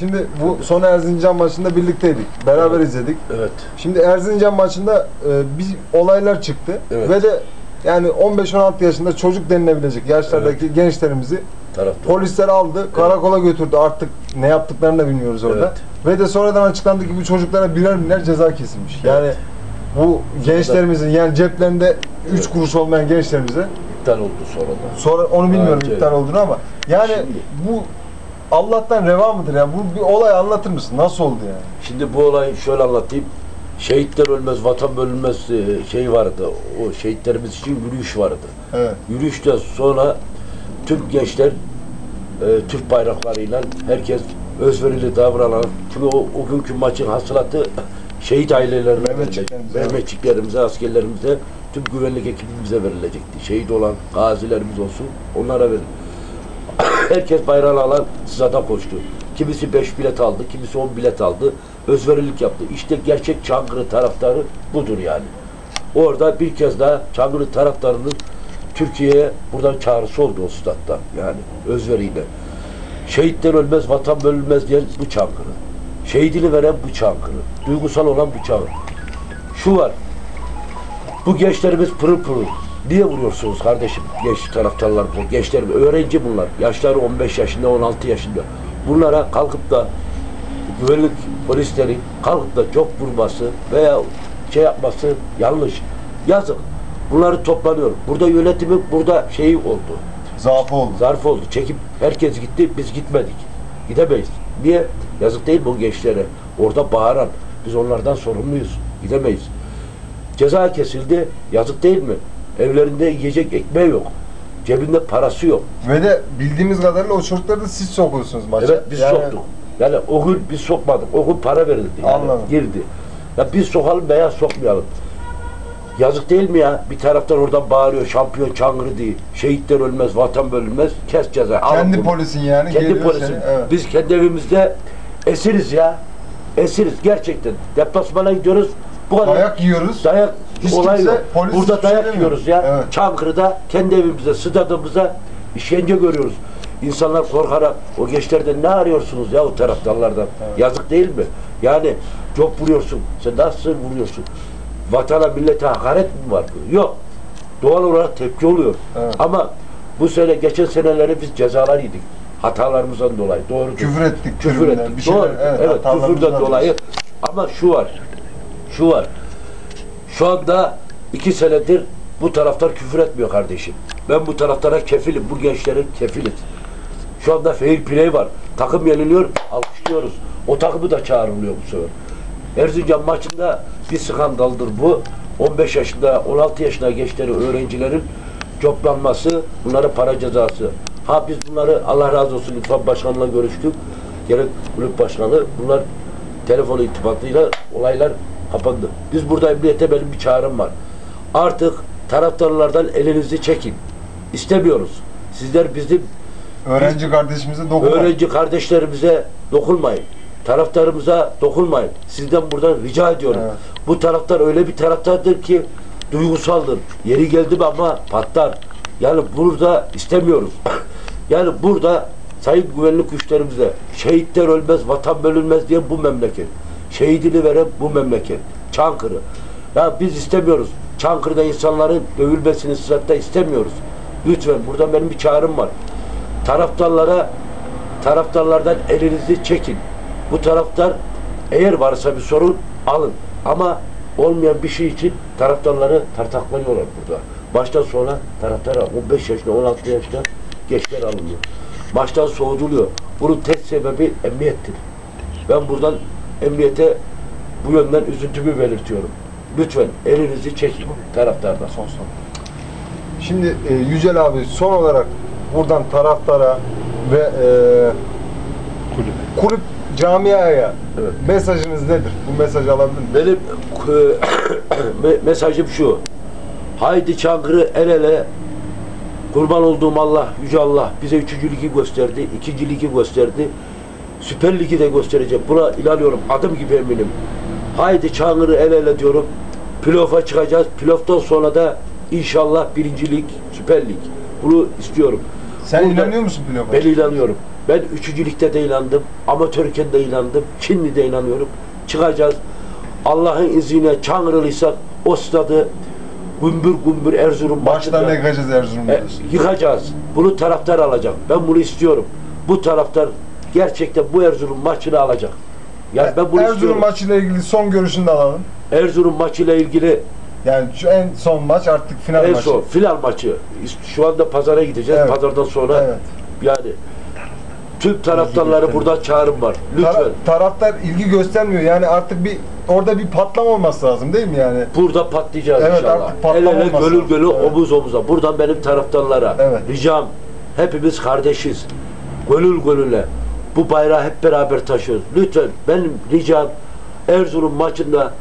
şimdi bu son Erzincan maçında birlikteydik. Beraber izledik. Evet. Şimdi Erzincan maçında e, bir olaylar çıktı Evet. ve de yani 15-16 yaşında çocuk denilebilecek yaşlardaki gençlerimizi Taraftar. polisler aldı, karakola götürdü. Artık ne yaptıklarını da bilmiyoruz orada. Evet. Ve de sonradan açıklandı ki bu çocuklara birer birer ceza kesilmiş. Yani bu gençlerimizin yani ceplerinde 3 Evet. kuruş olmayan gençlerimize İptal oldu sonradan. sonra onu bilmiyorum Evet, iptal olduğunu ama yani Şimdi- bu Allah'tan reva mıdır ya? Bu bir olay anlatır mısın? Nasıl oldu yani? Şimdi bu olayı şöyle anlatayım. Şehitler ölmez, vatan bölünmez e, şey vardı. O şehitlerimiz için yürüyüş vardı. Evet. Yürüyüşten sonra tüm gençler e, Türk bayraklarıyla herkes özverili davranan çünkü o, o günkü maçın hasılatı şehit ailelerine. Mehmetçiklerimize. Mehmetçiklerimize, askerlerimize, tüm güvenlik ekibimize verilecekti. Şehit olan gazilerimiz olsun onlara verilecek. Herkes bayrağını alan sızada koştu. Kimisi 5 bilet aldı, kimisi 10 bilet aldı. Özverilik yaptı. İşte gerçek Çankırı taraftarı budur yani. Orada bir kez daha Çankırı taraftarının Türkiye'ye buradan çağrısı oldu o statta. Yani özveriyle. Şehitler ölmez, vatan bölünmez diyen bu Çankırı. Şehidini veren bu Çankırı. Duygusal olan bu Çankırı. Şu var. Bu gençlerimiz pırıl pırıl. Niye vuruyorsunuz kardeşim genç taraftarlarımıza? Gençler öğrenci bunlar. Yaşları 15 yaşında, 16 yaşında. Bunlara kalkıp da güvenlik polisleri kalkıp da çok vurması veya şey yapması yanlış. Yazık. Bunları toplanıyor. Burada yönetimi burada şeyi oldu. Zaafı oldu. Zarf oldu. Çekip herkes gitti, biz gitmedik. Gidemeyiz. Niye? Yazık değil bu gençlere? Orada bağıran, biz onlardan sorumluyuz. Gidemeyiz. Ceza kesildi, yazık değil mi? Evlerinde yiyecek ekmeği yok. Cebinde parası yok. Ve de bildiğimiz kadarıyla o çocukları da siz sokuyorsunuz maça. Evet biz Yani soktuk. Yani o gün biz sokmadık. O gün para verildi. Yani Anladım. girdi. Ya biz sokalım veya sokmayalım. Yazık değil mi ya? Bir taraftan oradan bağırıyor şampiyon Çangırı diye. Şehitler ölmez, vatan bölünmez. Kes ceza. Kendi polisin yani Kendi polisin. seni- evet. Biz kendi evimizde esiriz ya. Esiriz gerçekten. Deplasmana gidiyoruz. Bu kadar. Dayak yiyoruz. Dayak Hiç olay kimse yok. polis Burada şey dayak demiyor. yiyoruz ya. Evet. Çankırı'da kendi evimizde, stadımızda işkence görüyoruz. İnsanlar korkarak o gençlerden ne arıyorsunuz ya o taraftarlardan? Yazık değil mi? Yani çok vuruyorsun. Sen nasıl vuruyorsun? Vatana, millete hakaret mi var? Yok. Doğal olarak tepki oluyor. Evet. Ama bu sene, geçen senelerde biz cezalar yedik. Hatalarımızdan dolayı. Doğru. Küfür ettik Küfür ettik. bir şeyler, Doğru. evet, Evet, küfürden dolayı. Ama şu var. Şu var. Şu anda iki senedir bu taraftar küfür etmiyor kardeşim. Ben bu taraftara kefilim. Bu gençlerin kefiliz. Şu anda fair play var. Takım yeniliyor, alkışlıyoruz. O takımı da çağrılıyor bu sefer. Erzincan maçında bir skandaldır bu. 15 yaşında, 16 yaşında gençleri, öğrencilerin coplanması, bunlara para cezası. Ha biz bunları Allah razı olsun İrfan Başkan'la görüştük. Gerek kulüp başkanı, bunlar telefon irtibatıyla olaylar kapandı. Biz burada emniyete benim bir çağrım var. Artık taraftarlardan elinizi çekin. İstemiyoruz. Sizler bizim Öğrenci kardeşimize dokunma. öğrenci kardeşlerimize dokunmayın. Taraftarımıza dokunmayın. Sizden buradan rica ediyorum. Evet. Bu taraftar öyle bir taraftardır ki duygusaldır. Yeri geldi mi ama patlar. Yani burada istemiyoruz. yani burada sayın güvenlik güçlerimize şehitler ölmez, vatan bölünmez diye bu memleket. Şehidini veren bu memleket. Çankırı. Ya biz istemiyoruz. Çankırı'da insanların dövülmesini sıratta istemiyoruz. Lütfen burada benim bir çağrım var taraftarlara taraftarlardan elinizi çekin. Bu taraftar eğer varsa bir sorun alın. Ama olmayan bir şey için taraftarları tartaklıyorlar burada. Baştan sona taraftara 15 yaşında 16 yaşında gençler alınıyor. Maçtan soğutuluyor. Bunun tek sebebi emniyettir. Ben buradan emniyete bu yönden üzüntümü belirtiyorum. Lütfen elinizi çekin taraftardan. Son son. Şimdi e, Yücel abi son olarak buradan taraftara ve e, kulüp camiaya Evet. mesajınız nedir? Bu mesajı alabilir miyim? Benim e, me- mesajım şu. Haydi Çankırı el ele kurban olduğum Allah, Yüce Allah bize üçüncü ligi gösterdi, ikinci ligi gösterdi. Süper Ligi de gösterecek. Buna inanıyorum. Adım gibi eminim. Haydi Çankırı el ele diyorum. Playoff'a çıkacağız. Playoff'tan sonra da inşallah birinci lig, Süper Lig. Bunu istiyorum. Sen Burada- inanıyor musun playoff'a? ben inanıyorum. Ben üçüncülükte de inandım. Amatörken de inandım. Şimdi de inanıyorum. Çıkacağız. Allah'ın izniyle Çangırılıysak o stadı gümbür gümbür Erzurum Baştan maçında- yakacağız Erzurum'u e, yıkacağız. Bunu taraftar alacak. Ben bunu istiyorum. Bu taraftar gerçekten bu Erzurum maçını alacak. Yani ben bunu Erzurum istiyorum. maçıyla ilgili son görüşünü de alalım. Erzurum maçıyla ilgili Yani şu en son maç artık final en maçı. son final maçı. Şu anda pazara gideceğiz. Evet. Pazardan sonra Evet. yani tüm taraftarları burada çağrım var. Lütfen. Tara- taraftar ilgi göstermiyor. Yani artık bir orada bir patlama olması lazım değil mi yani? Burada patlayacağız Evet, inşallah. artık patlama El ele gönül gönül Evet. omuz omuza. Buradan benim taraftarlara Evet. ricam hepimiz kardeşiz. Gönül gönüle. Bu bayrağı hep beraber taşıyoruz. Lütfen benim ricam Erzurum maçında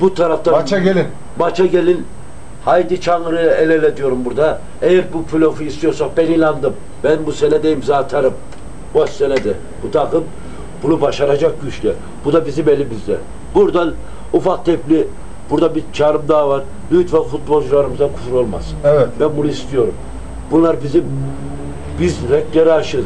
bu taraftar Maça gelin. maça gelin. Haydi Çankırı'ya el ele diyorum burada. Eğer bu playoff'u istiyorsak ben inandım. Ben bu senede imza atarım. Boş senede. Bu takım bunu başaracak güçte. Bu da bizim elimizde. Buradan ufak tepli burada bir çağrım daha var. Lütfen futbolcularımıza küfür olmasın. Evet. Ben bunu istiyorum. Bunlar bizim biz renkleri aşığız.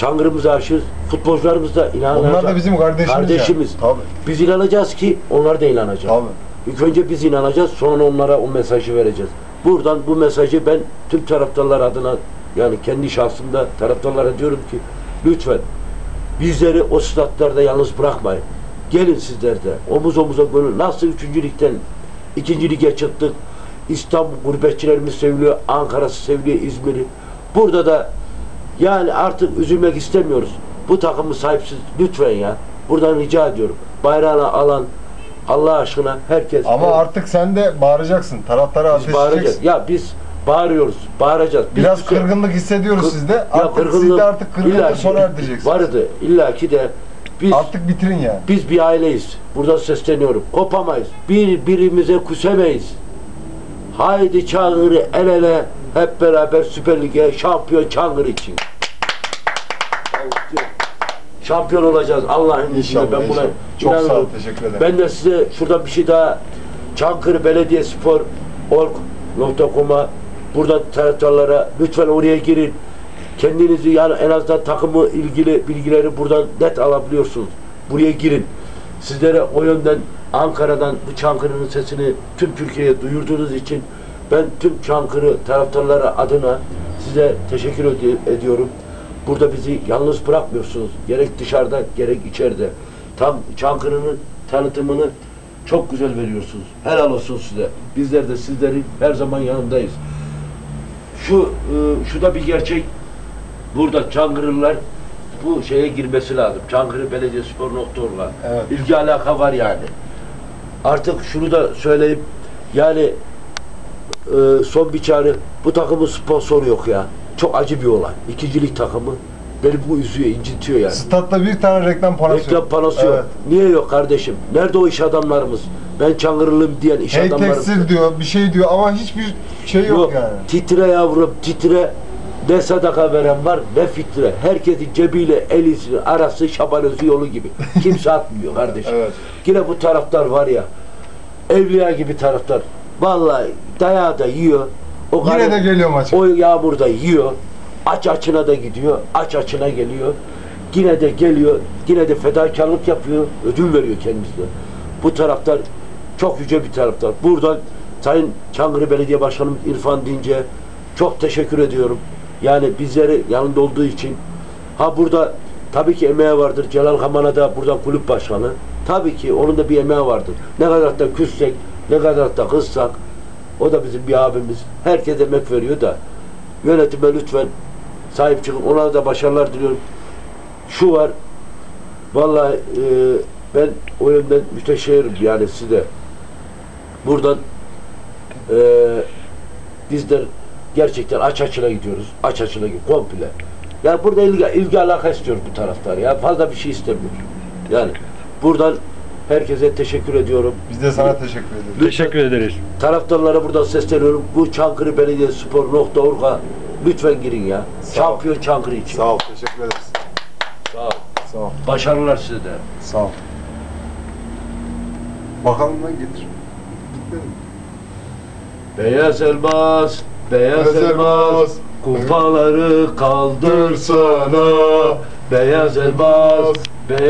Çankırımıza aşığız. Futbolcularımız da inanacak. Onlar da bizim kardeşimiz. Kardeşimiz. Yani. Tabii. Biz inanacağız ki onlar da inanacak. Tabii. İlk önce biz inanacağız, sonra onlara o mesajı vereceğiz. Buradan bu mesajı ben tüm taraftarlar adına, yani kendi şahsımda taraftarlara diyorum ki, lütfen bizleri o statlarda yalnız bırakmayın. Gelin sizler de, omuz omuza gönül. Nasıl üçüncü ligden ikinci lige çıktık, İstanbul gurbetçilerimiz seviliyor, Ankara'sı seviliyor, İzmir'i. Burada da yani artık üzülmek istemiyoruz. Bu takımı sahipsiz lütfen ya. Buradan rica ediyorum. Bayrağını alan Allah aşkına herkes Ama Evet, artık sen de bağıracaksın. Taraftara ateş edeceksin. Ya biz bağırıyoruz, bağıracağız. Biz Biraz bir şey- kırgınlık hissediyoruz Kır- sizde. Ya Artık siz de artık kırgınlığı illaki sona erdireceksiniz. Vardı. İlla ki de biz Artık bitirin yani. biz bir aileyiz. Buradan sesleniyorum. Kopamayız. Birbirimize küsemeyiz. Haydi Çankırı el ele hep beraber Süper Lig'e şampiyon Çankırı için. Şampiyon olacağız Allah'ın izniyle. İnşallah. Ben buna. Çok sağ ol. Teşekkür ederim. Ben de size şuradan bir şey daha Çankırı Belediyespor org.com'a buradan taraftarlara lütfen oraya girin. Kendinizi yani en azından takımı ilgili bilgileri buradan net alabiliyorsunuz. Buraya girin. Sizlere o yönden Ankara'dan bu Çankırı'nın sesini tüm Türkiye'ye duyurduğunuz için ben tüm Çankırı taraftarları adına size teşekkür edi- ediyorum. Burada bizi yalnız bırakmıyorsunuz. Gerek dışarıda gerek içeride. Tam Çankırı'nın tanıtımını çok güzel veriyorsunuz. Helal olsun size. Bizler de sizlerin her zaman yanındayız. Şu e, şu da bir gerçek. Burada Çankırılılar bu şeye girmesi lazım. Çankırı Belediyespor.org'a. Evet. İlgi alaka var yani. Artık şunu da söyleyeyim. Yani e, son bir çağrı. Bu takımın sponsoru yok ya. Çok acı bir olay. İkincilik takımı. Beni bu üzüyor, incitiyor yani. Statta bir tane reklam panosu Reklam yok. panosu yok. Evet. Niye yok kardeşim? Nerede o iş adamlarımız? Ben Çankırılıyım diyen iş Hey adamlarımız. tekstil diyor, bir şey diyor ama hiçbir şey yok, yani. Titre yavrum titre. Ne sadaka veren var ne fitre. Herkesin cebiyle elisi arası şaban özü yolu gibi. Kimse atmıyor kardeşim. Evet. Yine bu taraftar var ya. Evliya gibi taraftar. Vallahi dayağı da yiyor. O Yine gariban- de geliyor maça. o yağmurda yiyor. Aç açına da gidiyor. Aç açına geliyor. Yine de geliyor. Yine de fedakarlık yapıyor. Ödül veriyor kendisine. Bu taraftar çok yüce bir taraftar. Buradan Sayın Çankırı Belediye Başkanımız İrfan Dince çok teşekkür ediyorum. Yani bizleri yanında olduğu için. Ha burada tabii ki emeği vardır. Celal Kaman'a da buradan kulüp başkanı. Tabii ki onun da bir emeği vardır. Ne kadar da küssek, ne kadar da kızsak o da bizim bir abimiz. Herkes emek veriyor da yönetime lütfen sahip çıkın. Ona da başarılar diliyorum. Şu var vallahi e, ben o yönden müteşehhirim yani size. Buradan e, bizler gerçekten aç açına gidiyoruz. Aç açına gidiyoruz. Komple. Yani burada ilgi, ilgi alaka istiyor bu taraftar. Ya fazla bir şey istemiyor. Yani buradan herkese teşekkür ediyorum. Biz de sana teşekkür ederiz. Teşekkür ederiz. Taraftarlara buradan sesleniyorum. Bu Çankırı Belediyespor.org'a lütfen girin ya. Sağ ol. Şampiyon Çankırı için. Sağ ol, teşekkür ederiz. Sağ ol. Sağ ol. Başarılar size de. Sağ ol. Bakalım lan getir. Gitmedi mi? Beyaz elmas, beyaz, Beyaz elmas, elmas, Kupaları kaldır sana Beyaz elmas